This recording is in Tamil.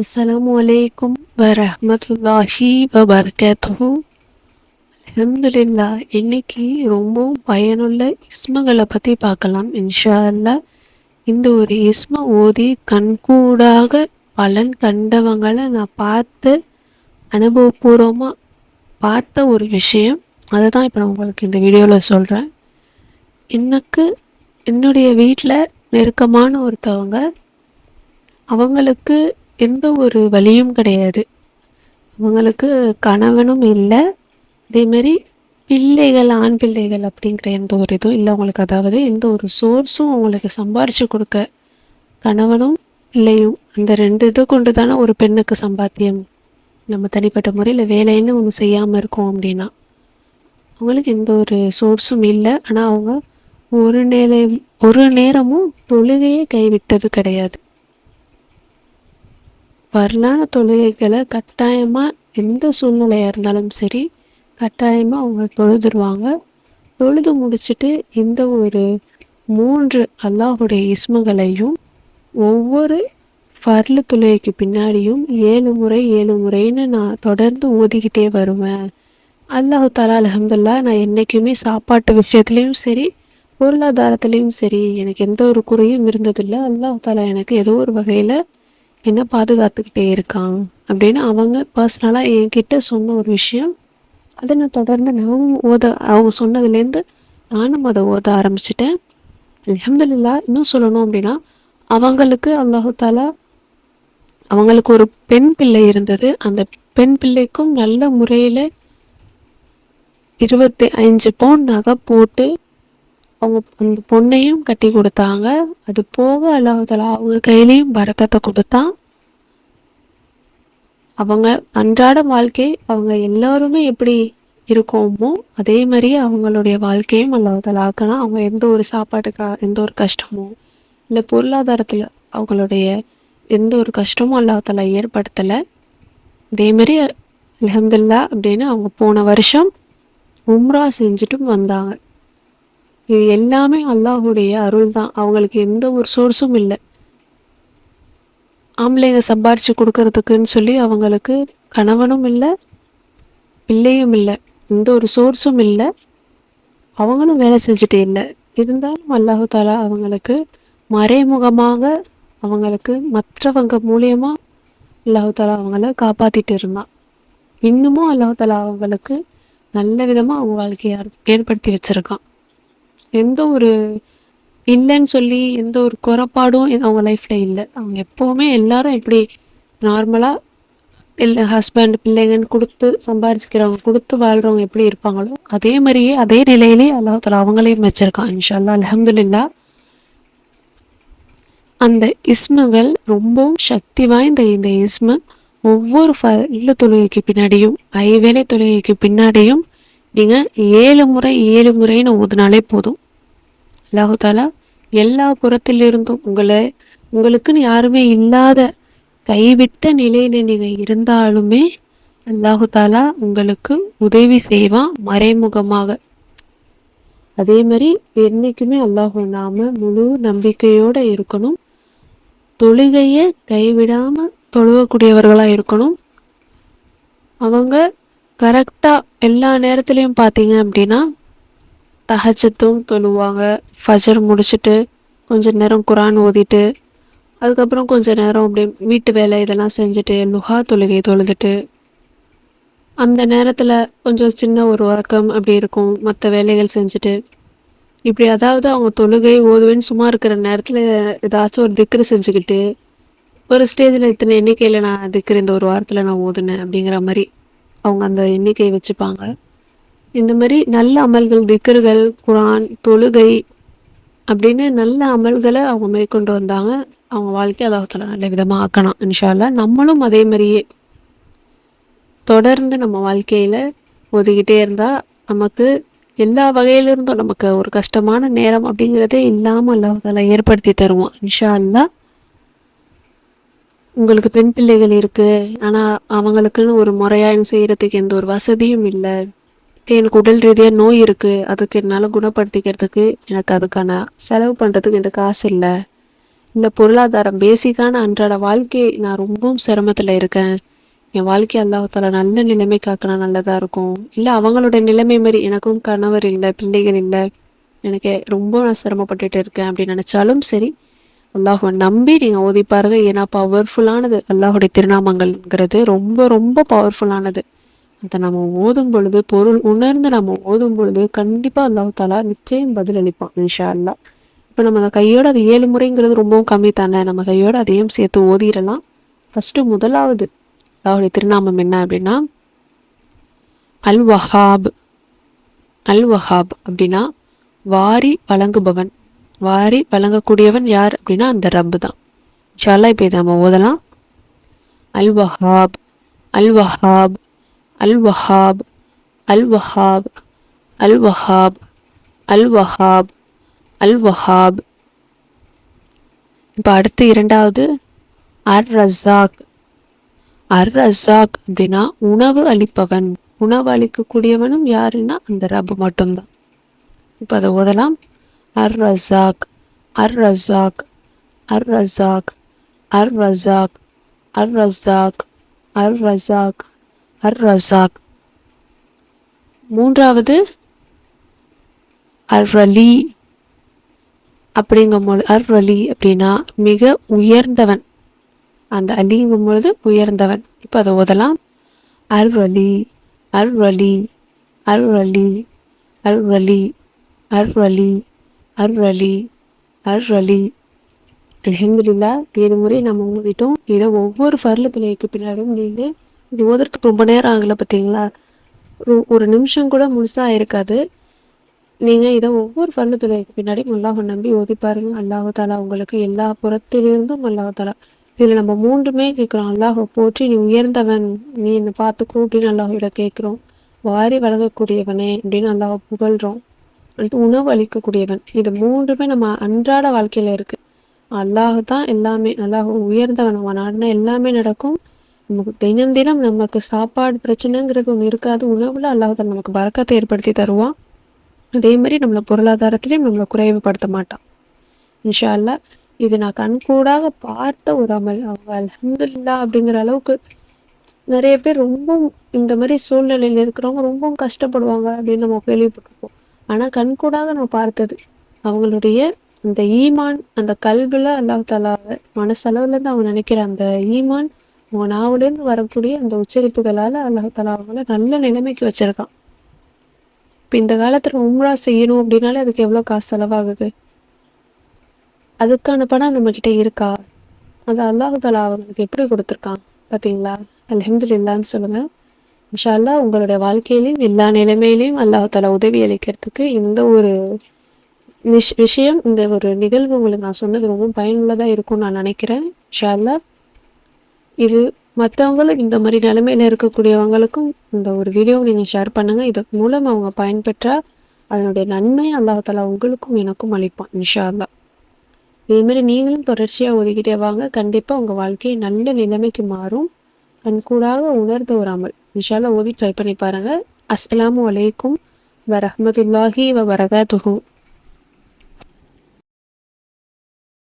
அஸ்ஸலாமு அலைக்கும் வரஹ்மத்துல்லாஹி வபரகாத்துஹு அல்ஹம்துலில்லாஹ் இன்னைக்கு ரொம்ப பயனுள்ள இஸ்மகளை பற்றி பார்க்கலாம் இன்ஷா அல்லாஹ் இந்த ஒரு இஸ்ம ஓதி கண்கூடாக பலன் கண்டவங்களை நான் பார்த்து அனுபவபூர்வமாக பார்த்த ஒரு விஷயம். அதை தான் இப்போ நான் உங்களுக்கு இந்த வீடியோவில் சொல்கிறேன் எனக்கு என்னுடைய வீட்டில் நெருக்கமான ஒருத்தவங்க. அவங்களுக்கு எந்த ஒரு வழியும் கிடையாது. அவங்களுக்கு கணவனும் இல்லை. அதேமாரி பிள்ளைகள் ஆண் பிள்ளைகள் அப்படிங்கிற எந்த ஒரு இதுவும் இல்லை. அவங்களுக்கு அதாவது எந்த ஒரு சோர்ஸும் அவங்களுக்கு சம்பாரித்து கொடுக்க கணவனும் பிள்ளையும் அந்த ரெண்டு இது கொண்டு தானே ஒரு பெண்ணுக்கு சம்பாத்தியம் நம்ம தனிப்பட்ட முறையில் வேலைன்னு ஒன்று செய்யாமல் இருக்கோம் அப்படின்னா. அவங்களுக்கு எந்த ஒரு சோர்ஸும் இல்லை. ஆனால் அவங்க ஒரு நேர ஒரு நேரமும் தொழுகையே கைவிட்டது கிடையாது. வரலான தொழுகைகளை கட்டாயமாக எந்த சூழ்நிலையாக இருந்தாலும் சரி கட்டாயமாக அவங்க தொழுதுருவாங்க. தொழுது முடிச்சுட்டு இந்த ஒரு மூன்று அல்லாஹுடைய இஸ்முகளையும் ஒவ்வொரு ஃபர்லு தொழுகைக்கு பின்னாடியும் ஏழு முறை ஏழு முறைன்னு நான் தொடர்ந்து ஓதிக்கிட்டே வருவேன். அல்லாஹு தாலா அலமதுல்லா நான் என்றைக்குமே சாப்பாட்டு விஷயத்துலேயும் சரி பொருளாதாரத்துலேயும் சரி எனக்கு எந்த ஒரு குறையும் இருந்ததில்லை. அல்லாஹு தாலா எனக்கு ஏதோ ஒரு வகையில் என்ன பாதுகாத்துக்கிட்டே இருக்கான் அப்படின்னு அவங்க பர்சனலாக என்கிட்ட சொன்ன ஒரு விஷயம். அதை நான் தொடர்ந்து நானும் ஓத அவங்க சொன்னதுலேருந்து நானும் அதை ஓத ஆரம்பிச்சிட்டேன். அலமதுல்லா இன்னும் சொல்லணும் அப்படின்னா அவங்களுக்கு அல்லாஹு அவங்களுக்கு ஒரு பெண் பிள்ளை இருந்தது. அந்த பெண் பிள்ளைக்கும் நல்ல முறையில் இருபத்தி அஞ்சு பவுன் நகை போட்டு அவங்க அந்த பொண்ணையும் கட்டி கொடுத்தாங்க. அது போக அல்லாஹால அவங்க கையிலையும் பறக்கத்தை கொடுத்தான். அவங்க அன்றாட வாழ்க்கை அவங்க எல்லாருமே எப்படி இருக்கோமோ அதே மாதிரி அவங்களுடைய வாழ்க்கையும் அல்லாஹால ஆக்கணும் அவங்க எந்த ஒரு சாப்பாட்டுக்கா எந்த ஒரு கஷ்டமோ இல்லை பொருளாதாரத்தில் அவங்களுடைய எந்த ஒரு கஷ்டமும் அல்லாஹால ஏற்படுத்தலை. அதேமாரி அலமதுல்லா அப்படின்னு அவங்க போன வருஷம் உம்ரா செஞ்சுட்டும் வந்தாங்க. இது எல்லாமே அல்லாஹுடைய அருள் தான் அவங்களுக்கு எந்த ஒரு சோர்ஸும் இல்லை. ஆம்பளைங்க சம்பாரித்து கொடுக்கறதுக்குன்னு சொல்லி அவங்களுக்கு கணவனும் இல்லை பிள்ளையும் இல்லை எந்த ஒரு சோர்ஸும் இல்லை. அவங்களும் வேலை செஞ்சுட்டே இல்லை. இருந்தாலும் அல்லாஹு தாலா அவங்களுக்கு மறைமுகமாக அவங்களுக்கு மற்றவங்க மூலியமாக அல்லாஹு தாலா அவங்கள காப்பாற்றிட்டு இருந்தான். இன்னமும் அல்லாஹு தாலா அவங்களுக்கு நல்ல விதமாக அவங்க வாழ்க்கையை ஏற்படுத்தி வச்சுருக்கான். எந்த ஒரு இல்லைன்னு சொல்லி எந்த ஒரு குறைபாடும் அவங்க லைஃப்பில் இல்லை. அவங்க எப்போவுமே எல்லாரும் எப்படி நார்மலாக இல்லை ஹஸ்பண்ட் பிள்ளைங்கன்னு கொடுத்து சம்பாதிக்கிறவங்க கொடுத்து வாழ்கிறவங்க எப்படி இருப்பாங்களோ அதே மாதிரியே அதே நிலையிலே அல்லாஹால அவங்களையும் வச்சுருக்கான். இன்ஷால்லா அலமதுல்லா அந்த இஸ்முகள் ரொம்பவும் சக்தி வாய்ந்த இந்த இஸ்மு ஒவ்வொரு இல்ல தொழுகைக்கு பின்னாடியும் ஐவேளை தொழுகைக்கு பின்னாடியும் நீங்கள் ஏழு முறை ஏழு முறைன்னு ஊதுனாலே போதும். அல்லாஹாலா எல்லா புறத்திலிருந்தும் உங்களை உங்களுக்குன்னு யாருமே இல்லாத கைவிட்ட நிலையில் நீங்கள் இருந்தாலுமே அல்லாஹு தாலா உங்களுக்கு உதவி செய்வான் மறைமுகமாக. அதே மாதிரி என்றைக்குமே அல்லாஹு நாம முழு நம்பிக்கையோடு இருக்கணும். தொழுகையை கைவிடாமல் தொழுவக்கூடியவர்களாக இருக்கணும். அவங்க கரெக்டாக எல்லா நேரத்துலையும் பார்த்தீங்க அப்படின்னா தகச்சத்தும் தொழுவாங்க ஃபஜர் முடிச்சுட்டு கொஞ்ச நேரம் குரான் ஓதிட்டு அதுக்கப்புறம் கொஞ்ச நேரம் அப்படி வீட்டு வேலை இதெல்லாம் செஞ்சுட்டு லுஹா தொழுகை தொழுதுட்டு அந்த நேரத்தில் கொஞ்சம் சின்ன ஒரு உறக்கம் அப்படி இருக்கும். மற்ற வேலைகள் செஞ்சுட்டு இப்படி அதாவது அவங்க தொழுகை ஓதுவேன்னு சும்மா இருக்கிற நேரத்தில் ஏதாச்சும் ஒரு திக்ரு செஞ்சுக்கிட்டு ஒரு ஸ்டேஜில் இத்தனை எண்ணிக்கையில் நான் திக்ரு இந்த ஒரு வாரத்தில் நான் ஓதுனேன் அப்படிங்கிற மாதிரி அவங்க அந்த எண்ணிக்கையை வச்சுப்பாங்க. இந்த மாதிரி நல்ல அமல்கள் திக்கர்கள் குரான் தொழுகை அப்படின்னு நல்ல அமல்களை அவங்க மேற்கொண்டு வந்தாங்க. அவங்க வாழ்க்கை அதாவது நல்ல விதமாக ஆக்கணும் இன்ஷால்லா நம்மளும் அதே மாதிரியே தொடர்ந்து நம்ம வாழ்க்கையில் ஒதுக்கிட்டே இருந்தால் நமக்கு எல்லா வகையிலிருந்தும் நமக்கு ஒரு கஷ்டமான நேரம் அப்படிங்கிறதே இல்லாமல் அல்லாஹால ஏற்படுத்தி தருவோம் இன்ஷா அல்லா உங்களுக்கு பெண் பிள்ளைகள் இருக்குது ஆனால் அவங்களுக்குன்னு ஒரு முறையாக செய்கிறதுக்கு எந்த ஒரு வசதியும் இல்லை. எனக்கு உடல் ரீதியாக நோய் இருக்குது அதுக்கு என்னால் குணப்படுத்திக்கிறதுக்கு எனக்கு அதுக்கான செலவு பண்ணுறதுக்கு எனக்கு காசு இல்லை. இந்த பொருளாதாரம் பேசிக்கான அன்றாட வாழ்க்கை நான் ரொம்பவும் சிரமத்தில் இருக்கேன். என் வாழ்க்கை அல்லாஹால நல்ல நிலைமை காக்கினா நல்லதாக இருக்கும். இல்லை அவங்களோட நிலைமை மாதிரி எனக்கும் கணவர் இல்லை பிள்ளைகள் இல்லை. எனக்கு ரொம்ப நான் சிரமப்பட்டுட்டு இருக்கேன் அப்படின்னு நினச்சாலும் சரி அல்லாஹுவை நம்பி நீங்கள் ஓதி பாருங்க. ஏன்னா பவர்ஃபுல்லானது அல்லாஹுடைய திருநாமங்கள்ங்கிறது ரொம்ப ரொம்ப பவர்ஃபுல்லானது அதை நம்ம ஓதும் பொழுது பொருள் உணர்ந்து நம்ம ஓதும் பொழுது கண்டிப்பாக அல்லாஹ் தாலா நிச்சயம் பதில் அளிப்பான் இன்ஷா அல்லா இப்போ நம்ம கையோட அது ஏழு முறைங்கிறது ரொம்பவும் கம்மி தானே. நம்ம கையோட அதையும் சேர்த்து ஓதிடலாம். ஃபஸ்ட்டு முதலாவது அல்லாஹுடைய திருநாமம் என்ன அப்படின்னா அல் வஹாப் அல் வஹாப் அப்படின்னா வாரி வழங்குபவன். வாரி வழங்கக்கூடியவன் யார் அப்படின்னா அந்த ரப்பு தான். இன்ஷால்லா இப்போ இதை நம்ம ஓதலாம். அல் வஹாப் அல் வஹாப் அல் வஹாப் அல் வஹாப் அல் வஹாப் அல் வஹாப் அல் வஹாப் இப்போ அடுத்து இரண்டாவது அர் ரசாக் அர் ரசாக் அப்படின்னா உணவு அளிப்பவன். உணவு அளிக்கக்கூடியவனும் யாருன்னா அந்த ரபு மட்டும்தான். இப்போ அதை ஓதலாம். அர் ரசாக் அர் ரசாக் அர் ரசாக் அர் ரசாக் அர் ரசாக் அர் ரசாக் அர் ரசாக் மூன்றாவது அர் ரலி அப்படிங்கும்போது அர் அலி அப்படின்னா மிக உயர்ந்தவன். அந்த அலிங்கும் பொழுது உயர்ந்தவன். இப்போ அதை ஓதலாம். அர் அலி அர் அலி அர் அலி அர் அலி அர் அலி அர் அலி அர் அலி அலமதுல்லா ஏழு முறை நம்ம ஓதிட்டோம் இதை ஒவ்வொரு ஃபர்ல துணைக்கு பின்னாடியும் நீங்கள் இது ஓதுறதுக்கு ரொம்ப நேரம் ஆகலை பார்த்தீங்களா ஒரு நிமிஷம் கூட முழுசாக இருக்காது. நீங்கள் இதை ஒவ்வொரு ஃபர்ல துணைக்கு பின்னாடி அல்லாஹ் நம்பி ஓதி பாருங்க. அல்லாஹு தாலா உங்களுக்கு எல்லா புறத்திலிருந்தும் அல்லாஹு தாலா. இதில் நம்ம மூன்றுமே கேட்குறோம். அல்லாஹை போற்றி நீ உயர்ந்தவன் நீ என்னை பார்த்துக்கோ அப்படின்னு அல்லாஹோட கேட்குறோம். வாரி வழங்கக்கூடியவனே அப்படின்னு அல்லாஹ் புகழ்கிறோம் அடுத்து உணவு அளிக்கக்கூடியவன். இது மூன்றுமே நம்ம அன்றாட வாழ்க்கையில் இருக்குது அல்லாஹ் தான் எல்லாமே அல்லாஹ் உயர்ந்தவன் அவன் நாடினா எல்லாமே நடக்கும். நமக்கு தினம் தினம் நமக்கு சாப்பாடு பிரச்சனைங்கிறது ஒன்று இருக்காது. உணவில் அல்லாஹ் நமக்கு வரக்கத்தை ஏற்படுத்தி தருவான். அதே மாதிரி நம்மளை பொருளாதாரத்திலையும் நம்மளை குறைவுபடுத்த மாட்டான். இன்ஷா அல்லா இது நான் கண்கூடாக பார்த்த ஒரு அமல். அவங்க அலமதுல்லா அப்படிங்கிற அளவுக்கு நிறைய பேர் ரொம்ப இந்த மாதிரி சூழ்நிலையில் இருக்கிறவங்க ரொம்பவும் கஷ்டப்படுவாங்க அப்படின்னு நம்ம கேள்விப்பட்டிருப்போம். ஆனால் கண்கூடாக நான் பார்த்தது. அவங்களுடைய அந்த ஈமான் அந்த கல்வில அல்லாஹ் தாலாவை மனசளவுலேருந்து அவங்க நினைக்கிற அந்த ஈமான் அவங்க நாவிலேருந்து வரக்கூடிய அந்த உச்சரிப்புகளால் அல்லாஹ் தலா அவங்கள நல்ல நிலைமைக்கு வச்சிருக்கான். இப்போ இந்த காலத்தில் உம்ரா செய்யணும் அப்படின்னாலே அதுக்கு எவ்வளோ காசு செலவாகுது? அதுக்கான பணம் நம்மக்கிட்ட இருக்கா? அது அல்லாஹு தலா அவங்களுக்கு எப்படி கொடுத்துருக்கான்? பார்த்தீங்களா அலமதுல்லான்னு சொல்லுங்கள் இன்ஷால்லா உங்களுடைய வாழ்க்கையிலையும் எல்லா நிலைமையிலையும் அல்லாஹால தாலா உதவி அளிக்கிறதுக்கு இந்த ஒரு விஷ் விஷயம் இந்த ஒரு நிகழ்வு உங்களுக்கு நான் சொன்னது ரொம்ப பயனுள்ளதாக இருக்கும்னு நான் நினைக்கிறேன். இன்ஷால்லா இது மற்றவங்களும் இந்த மாதிரி நிலைமையில் இருக்கக்கூடியவங்களுக்கும் இந்த ஒரு வீடியோவை நீங்கள் ஷேர் பண்ணுங்கள் இதன் மூலம் அவங்க பயன்பெற்றால் அதனுடைய நன்மை அல்லாஹால உங்களுக்கும் எனக்கும் அளிப்பான் இன்ஷா அல்லா இதேமாரி நீங்களும் தொடர்ச்சியாக ஒதுக்கிட்டே வாங்க. கண்டிப்பாக உங்கள் வாழ்க்கை நல்ல நிலைமைக்கு மாறும். கண்கூடாக உணர்ந்து ஒரு அமல் இன்ஷால்லா ஓதி ட்ரை பண்ணி பாருங்கள் அஸ்லாம் வலைக்கும் வரமத்துல்லாஹி வ வரகாத்துஹூ